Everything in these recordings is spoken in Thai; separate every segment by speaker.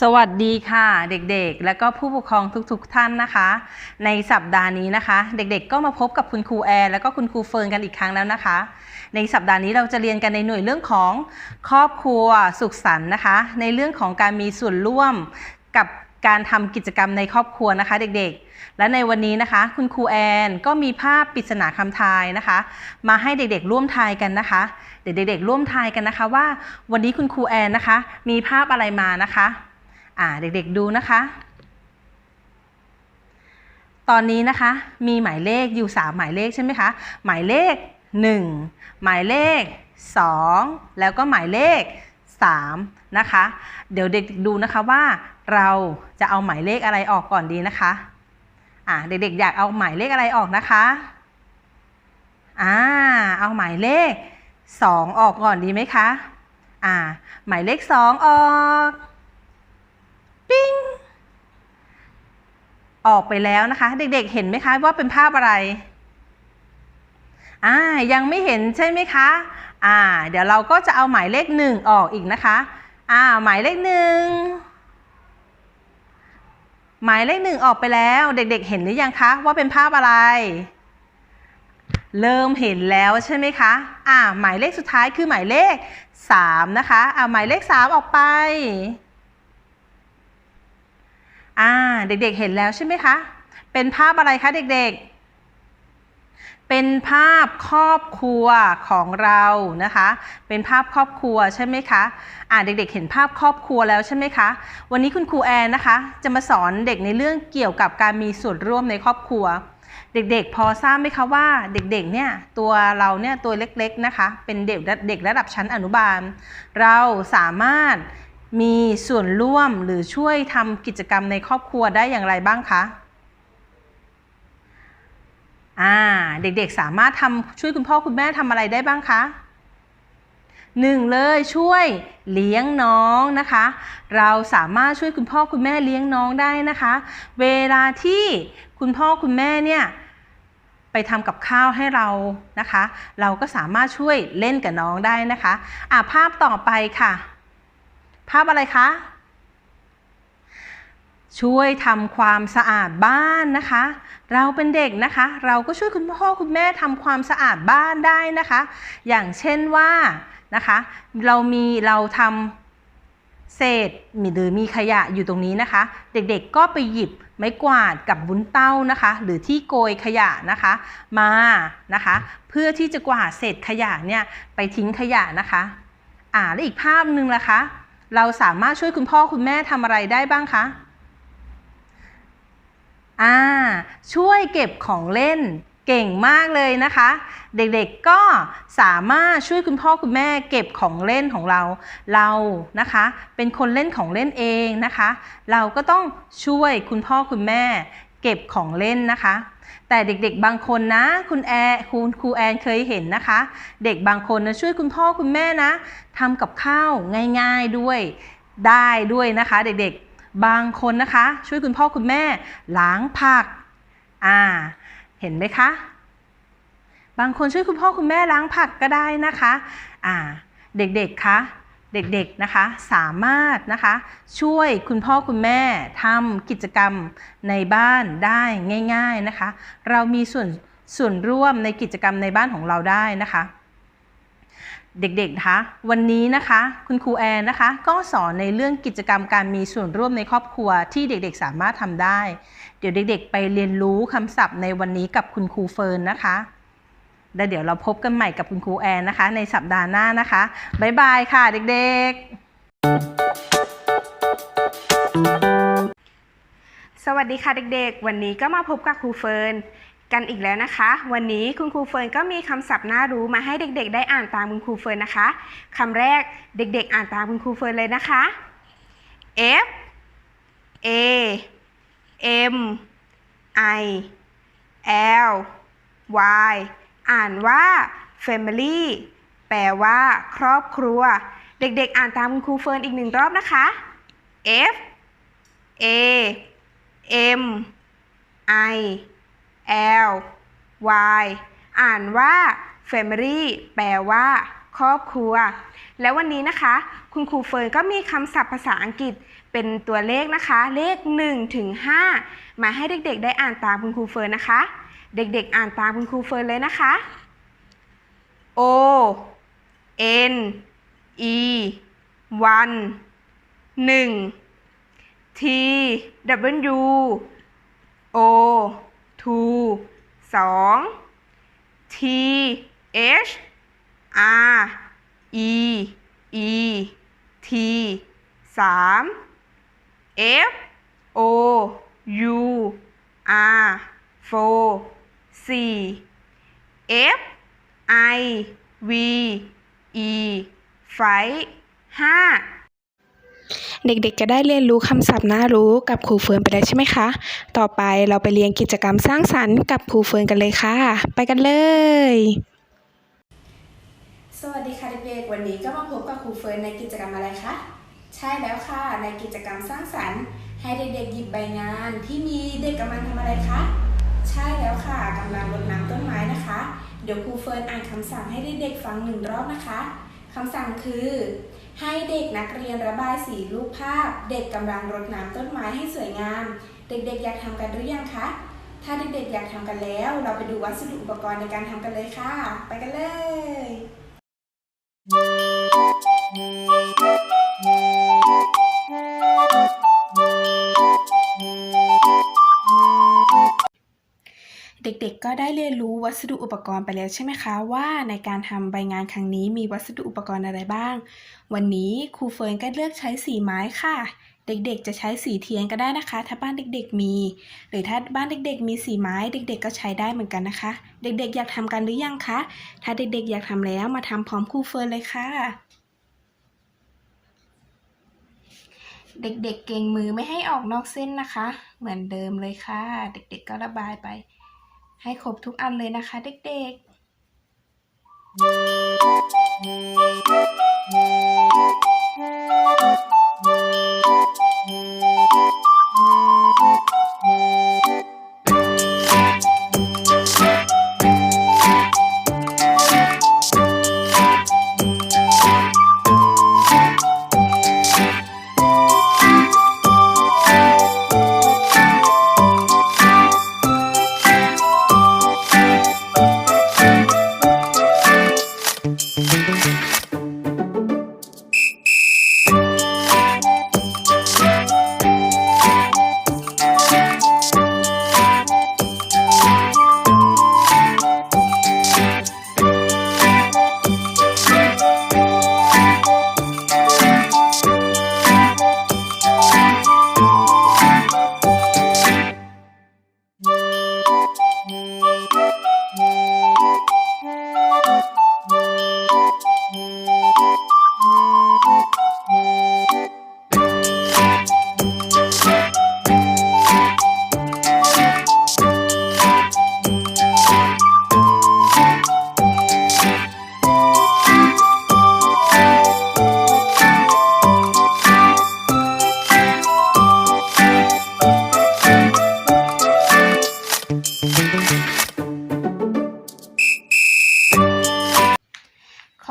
Speaker 1: สวัสดีค่ะเด็กๆ และก็ผู้ปกครองทุกๆท่านนะคะ ในสัปดาห์นี้นะคะ เด็กๆ ก็มาพบกับคุณครูแอร์และก็คุณครูเฟิร์นกันอีกครั้งแล้วนะคะ ในสัปดาห์นี้เราจะเรียนกันในหน่วยเรื่องของครอบครัวสุขสันต์นะคะ ในเรื่องของการมีส่วนร่วมกับการทำกิจกรรมในครอบครัวนะคะ เด็กๆ และในวันนี้นะคะ คุณครูแอนก็มีภาพปริศนาคำทายนะคะ มาให้เด็กๆ ร่วมทายกันนะคะ เดี๋ยวเด็กๆร่วมทายกันนะคะว่า วันนี้คุณครูแอนนะคะ มีภาพอะไรมานะคะ อ่าเด็กๆดูนะคะ ตอนนี้นะคะมีหมายเลขอยู่ 3 หมายเลขใช่ไหมคะ หมายเลข 1 หมายเลข 2 แล้วก็หมายเลข 3 นะคะ เดี๋ยวเด็กๆดูนะคะว่าเราจะเอาหมายเลขอะไรออกก่อนดีนะคะอ่าเด็กๆอยากเอาหมายเลขอะไรออกนะคะอ่าเอาหมายเลข 2 ออกก่อนดีไหมคะอ่าหมายเลข 2 ออก ปิ้งออกไปแล้วนะคะ เด็กๆ เห็นไหมคะว่าเป็นภาพอะไรอ่ายังไม่เห็นใช่ไหมคะอ่าเดี๋ยวเราก็จะเอาหมายเลขหนึ่งออกอีกนะคะอ่าหมายเลขหนึ่งหมายเลขหนึ่งออกไปแล้วเด็กๆ เห็นหรือยังคะว่าเป็นภาพอะไร เริ่มเห็นแล้วใช่ไหมคะอ่าหมายเลขสุดท้ายคือหมายเลข3นะคะอ่าหมายเลข3ออกไป อ่าเด็กๆเห็นแล้วใช่ไหมคะ เป็นภาพอะไรคะเด็กๆ เป็นภาพครอบครัวของเรานะคะ เป็นภาพครอบครัวใช่ไหมคะ อ่าเด็กๆ เห็นภาพครอบครัวแล้วใช่ไหมคะ วันนี้คุณครูแอนนะคะ จะมาสอนเด็กในเรื่องเกี่ยวกับการมีส่วนร่วมในครอบครัว เด็กๆ พอทราบไหมคะว่าเด็กๆ เนี่ยตัวเราเนี่ยตัวเล็กๆ นะคะ เป็นเด็กเด็กระดับชั้นอนุบาล เราสามารถ มีส่วนร่วมหรือช่วยทำกิจกรรมในครอบครัวได้อย่างไรบ้างคะอ่าเด็กๆสามารถทำช่วยคุณพ่อคุณแม่ทำอะไรได้บ้างคะหนึ่งเลยช่วยเลี้ยงน้องนะคะ เราสามารถช่วยคุณพ่อคุณแม่เลี้ยงน้องได้นะคะ เวลาที่คุณพ่อคุณแม่เนี่ยไปทำกับข้าวให้เรานะคะ เราก็สามารถช่วยเล่นกับน้องได้นะคะอะภาพต่อไปค่ะ ภาพอะไรคะ ช่วยทำความสะอาดบ้านนะคะ เราเป็นเด็กนะคะ เราก็ช่วยคุณพ่อคุณแม่ทำความสะอาดบ้านได้นะคะ อย่างเช่นว่านะคะ เรามีเราทำเศษหรือมีขยะอยู่ตรงนี้นะคะ เด็กๆก็ไปหยิบไม้กวาดกับบุ้นเต้านะคะ หรือที่โกยขยะนะคะมานะคะ เพื่อที่จะกวาดเศษขยะเนี่ยไปทิ้งขยะนะคะ อ่าและอีกภาพหนึ่งละคะ เราสามารถช่วยคุณพ่อคุณแม่ทำอะไรได้บ้างคะอ่าช่วยเก็บของเล่นเก่งมากเลยนะคะ เด็กๆก็สามารถช่วยคุณพ่อคุณแม่เก็บของเล่นของเราเรานะคะ เป็นคนเล่นของเล่นเองนะคะ เราก็ต้องช่วยคุณพ่อคุณแม่ เก็บของเล่นนะคะ แต่เด็กๆบางคนนะ คุณแอร์คุณครูแอนเคยเห็นนะคะ เด็กบางคนนะช่วยคุณพ่อคุณแม่นะทำกับข้าวง่ายๆด้วยได้ด้วยนะคะ เด็กๆบางคนนะคะ ช่วยคุณพ่อคุณแม่ล้างผักอ่าเห็นไหมคะ บางคนช่วยคุณพ่อคุณแม่ล้างผักก็ได้นะคะอ่าเด็กๆคะ เด็กๆนะคะสามารถนะคะช่วยคุณพ่อคุณแม่ทำกิจกรรมในบ้านได้ง่าย ๆนะคะ เรามีส่วนส่วนร่วมในกิจกรรมในบ้านของเราได้นะคะ เด็กๆนะคะวันนี้นะคะคุณครูแอนนะคะ ก็สอนในเรื่องกิจกรรมการมีส่วนร่วมในครอบครัวที่เด็กๆ สามารถทำได้ เดี๋ยวเด็กๆ ไปเรียนรู้คำศัพท์ในวันนี้กับคุณครูเฟิร์นนะคะ แล้วเดี๋ยวเราพบกันใหม่กับคุณครูแอนนะคะ ในสัปดาห์หน้านะคะ บ๊ายบายค่ะเด็กๆ
Speaker 2: สวัสดีค่ะเด็กๆ วันนี้ก็มาพบกับครูเฟิร์นกันอีกแล้วนะคะ วันนี้คุณครูเฟิร์นก็มีคำศัพท์น่ารู้มาให้เด็กๆ ได้อ่านตามคุณครูเฟิร์นนะคะคำแรกเด็กๆ อ่านตามคุณครูเฟิร์นเลยนะคะ F A M I L Y อ่านว่า family แปลว่า ครอบครัว เด็กๆ อ่านตามคุณครูเฟิร์นอีกหนึ่งรอบนะคะ F A M I L Y อ่านว่า family แปลว่า ครอบครัว แล้ววันนี้นะคะ คุณครูเฟิร์นก็มีคำศัพท์ภาษาอังกฤษเป็นตัวเลขนะคะ เลข 1 ถึง 5 มาให้เด็กๆ ได้อ่านตามคุณครูเฟิร์นนะคะ เด็กๆ อ่านตามคุณครูเฟิร์นเลยนะคะ O N E 1 1 T W O 2 2 T H R E E T 3 F O U R 4 4 F I V E 5 5เด็กๆ จะได้เรียนรู้คำศัพท์น่ารู้กับครูเฟิร์นไปแล้วใช่ไหมคะ ต่อไปเราไปเรียนกิจกรรมสร้างสรรค์กับครูเฟิร์นกันเลยค่ะ ไปกันเลย สวัสดีค่ะเด็กๆ วันนี้ก็มาพบกับครูเฟิร์นในกิจกรรมอะไรคะ ใช่แล้วค่ะ ในกิจกรรมสร้างสรรค์ ให้เด็กๆ หยิบใบงานที่มีเด็กกำลังทำอะไรคะ ใช่แล้วค่ะกำลังรดน้ำต้นไม้นะคะ เดี๋ยวครูเฟิร์นอ่านคำสั่งให้เด็กๆฟังหนึ่งรอบนะคะคำสั่งคือ ให้เด็กนักเรียนระบายสีรูปภาพ เด็กกำลังรดน้ำต้นไม้ให้สวยงาม เด็กๆ อยากทำกันหรือยังคะ ถ้าเด็กๆ อยากทำกันแล้ว เราไปดูวัสดุอุปกรณ์ในการทำกันเลยค่ะ ไปกันเลย ด็กๆ ก็ได้เรียนรู้วัสดุอุปกรณ์ไปแล้วใช่ไหมคะ ว่าในการทำใบงานครั้งนี้มีวัสดุอุปกรณ์อะไรบ้าง วันนี้ครูเฟิร์นก็เลือกใช้สีไม้ค่ะ เด็กๆ จะใช้สีเทียนก็ได้นะคะ ถ้าบ้านเด็กๆมี หรือถ้าบ้านเด็กๆ มีสีไม้เด็ก ๆ ก็ใช้ได้เหมือนกันนะคะ เด็กๆ อยากทำกันหรือยังคะ ถ้าเด็กๆ อยากทำแล้วมาทำพร้อมครูเฟิร์นเลยค่ะเด็กๆเก่งมือไม่ให้ออกนอกเส้นนะคะ เหมือนเดิมเลยค่ะ เด็กๆก็ระบายไป ให้ครบทุกอันเลยนะคะเด็กๆ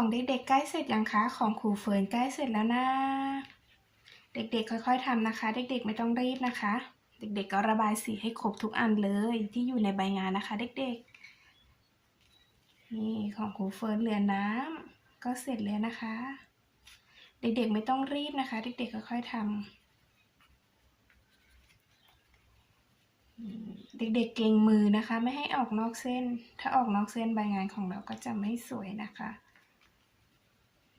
Speaker 2: ของเด็กๆใกล้เสร็จยังคะ ของครูเฟิร์นใกล้เสร็จแล้วนะ เด็กๆ ค่อยๆทำนะคะ เด็กๆไม่ต้องรีบนะคะ เด็กๆก็ระบายสีให้ครบทุกอันเลยที่อยู่ในใบงานนะคะ เด็กๆ นี่ของครูเฟิร์นเหลือน้ำก็เสร็จแล้วนะคะ เด็กๆไม่ต้องรีบนะคะ เด็กๆค่อยๆทำเด็กๆเก่งมือนะคะ ไม่ให้ออกนอกเส้น ถ้าออกนอกเส้นใบงานของเราก็จะไม่สวยนะคะ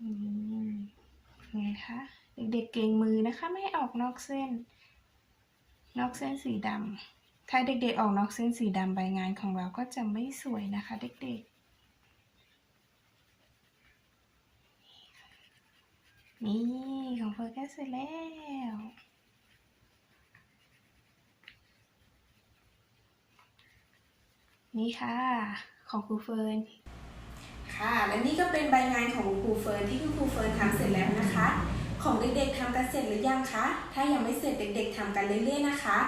Speaker 2: ไงคะเด็กๆเก่งมือนะคะ ไม่ออกนอกเส้น นอกเส้นสีดำถ้าเด็กๆออกนอกเส้นสีดำใบงานของเราก็จะไม่สวยนะคะ เด็กๆ นี่ของเฟิร์ก็เสร็จแล้วนี่ค่ะ ของครูเฟิร์น ค่ะ และนี่ก็เป็นใบงานของครูเฟิร์นที่คุณครูเฟิร์นทำเสร็จแล้วนะคะ ของเด็กๆทำกันเสร็จหรือยังคะ ถ้ายังไม่เสร็จเด็ก ๆทำกันเรื่อยๆนะคะ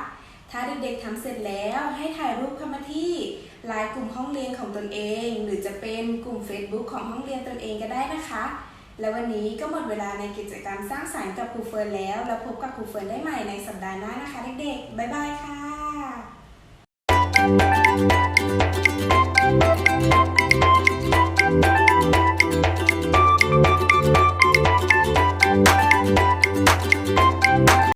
Speaker 2: ถ้าเด็กๆทำเสร็จแล้วให้ถ่ายรูปเข้ามาที่ไลน์กลุ่มห้องเรียนของตนเอง หรือจะเป็นกลุ่ม Facebook ของห้องเรียนตนเองก็ได้นะคะ และวันนี้ก็หมดเวลาในกิจกรรมสร้างสรรค์กับครูเฟิร์นแล้วแล้วพบกับครูเฟิร์นได้ใหม่ในสัปดาห์หน้านะคะเด็กๆบ๊ายบายค่ะ